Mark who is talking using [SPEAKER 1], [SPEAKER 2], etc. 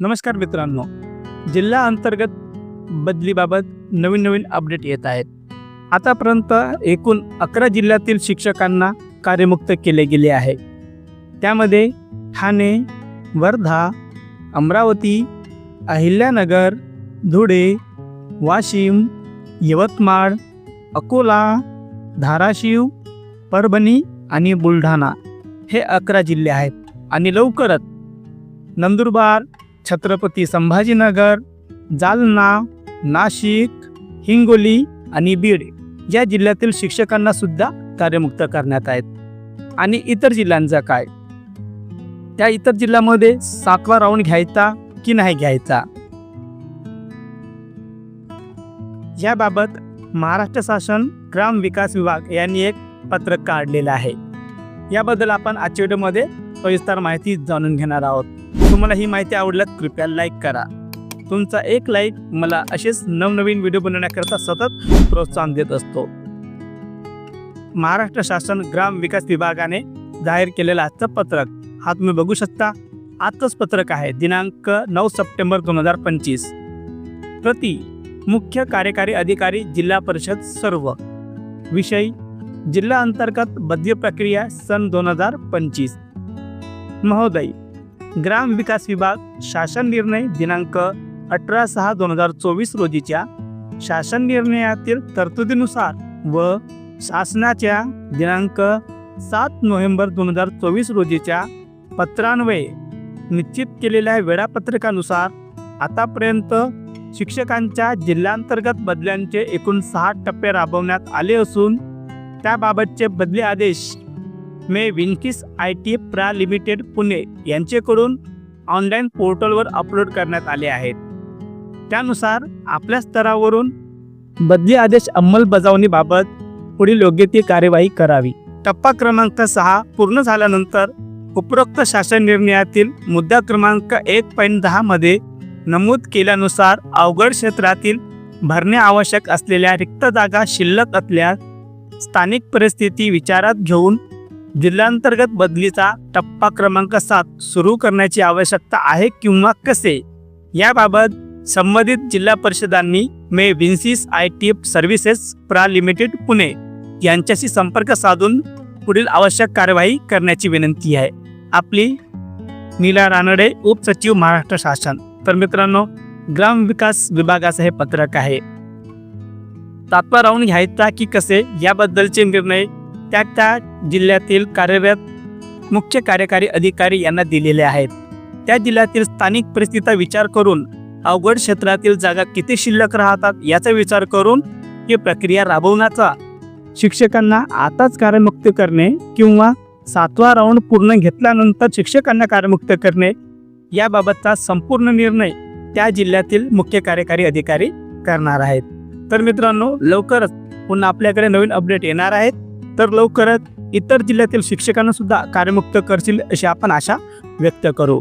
[SPEAKER 1] नमस्कार मित्रांनो. जिल्हा अंतर्गत बदलीबाबत नवीन नवीन अपडेट येत आहेत. आतापर्यंत एकूण अकरा जिल्ह्यातील शिक्षकांना कार्यमुक्त केले गेले आहे. त्यामध्ये ठाणे वर्धा अमरावती अहिल्यानगर धुळे वाशिम यवतमाळ अकोला धाराशिव परभणी आणि बुलढाणा हे अकरा जिल्हे आहेत. आणि लवकरच नंदुरबार छत्रपती संभाजीनगर जालना नाशिक हिंगोली आणि बीड या जिल्ह्यातील शिक्षकांना सुद्धा कार्यमुक्त करण्यात आहेत. आणि इतर जिल्ह्यांचा काय? त्या इतर जिल्ह्यामध्ये सातवा राऊंड घ्यायचा की नाही घ्यायचा? याबाबत महाराष्ट्र शासन ग्राम विकास विभाग यांनी एक पत्रक काढलेलं आहे. याबद्दल आपण आजच्या व्हिडिओमध्ये सविस्तर माहिती जाणून घेणार आहोत. तुम्हाला ही माहिती आवडल्यास कृपया लाईक करा. तुमचा एक लाईक मला असेच नवनवीन व्हिडिओ बनवण्याकरता सतत प्रोत्साहन देत असतो. महाराष्ट्र शासन ग्राम विकास विभागाने जाहीर केलेलं आजचं पत्रक हा तुम्ही बघू शकता. आजचंच पत्रक आहे दिनांक नऊ सप्टेंबर दोन हजार पंचवीस. प्रति मुख्य कार्यकारी अधिकारी जिल्हा परिषद सर्व. विषय जिल्हा अंतर्गत बदली प्रक्रिया सन दोन हजार पंचवीस. महोदय ग्राम विकास विभाग शासन निर्णय दिनांक अठरा सहा दोन हजार चोवीस रोजीच्या शासन निर्णयातील तरतुदीनुसार व शासनाच्या दिनांक सात नोव्हेंबर दोन हजार चोवीस रोजीच्या पत्रान्वये निश्चित केलेल्या वेळापत्रकानुसार आतापर्यंत शिक्षकांच्या जिल्हांतर्गत बदल्यांचे एकूण सहा टप्पे राबवण्यात आले असून त्याबाबतचे बदली आदेश मे विंकीस आय टी प्रा लिमिटेड पुणे यांचेकडून ऑनलाईन पोर्टलवर अपलोड करण्यात आले आहेत. त्यानुसार आपल्या स्तरावरून बदली आदेश अंमलबजावणीबाबत पुढील योग्य ती कार्यवाही करावी. टप्पा क्रमांक सहा पूर्ण झाल्यानंतर उपरोक्त शासन निर्णयातील मुद्दा क्रमांक एक पॉईंट दहामध्ये नमूद केल्यानुसार अवघड क्षेत्रातील भरणे आवश्यक असलेल्या रिक्त जागा शिल्लक असल्यास स्थानिक परिस्थिती विचारात घेऊन जिल्ह्यांतर्गत बदलीचा टप्पा क्रमांक सात सुरू करण्याची आवश्यकता आहे किंवा कसे? याबाबत संबंधित जिल्हा परिषदांनी मे विन्सिस आय टी सर्व्हिसेस प्रा लिमिटेड पुणे यांच्याशी संपर्क साधून पुढील आवश्यक कार्यवाही करण्याची विनंती आहे. आपली नीला रानडे उपसचिव महाराष्ट्र शासन. तर मित्रांनो ग्राम विकास विभागाचं हे पत्रक आहे. तात्वा राहून घ्यायचा की कसे? याबद्दलचे निर्णय त्या त्या जिल्ह्यातील कार्यरत मुख्य कार्यकारी अधिकारी यांना दिलेले आहेत. त्या जिल्ह्यातील स्थानिक परिस्थितीचा विचार करून अवघड क्षेत्रातील जागा किती शिल्लक राहतात याचा विचार करून ही प्रक्रिया राबवण्याचा शिक्षकांना आताच कार्यमुक्त करणे किंवा सातवा राऊंड पूर्ण घेतल्यानंतर शिक्षकांना कार्यमुक्त करणे याबाबतचा संपूर्ण निर्णय त्या जिल्ह्यातील मुख्य कार्यकारी अधिकारी करणार आहेत. तर मित्रांनो लवकरच पुन्हा आपल्याकडे नवीन अपडेट येणार आहेत. तर लवकरच इतर जिल्ह्यातील शिक्षकांना सुद्धा कार्यमुक्त करतील अशी आपण आशा व्यक्त करू.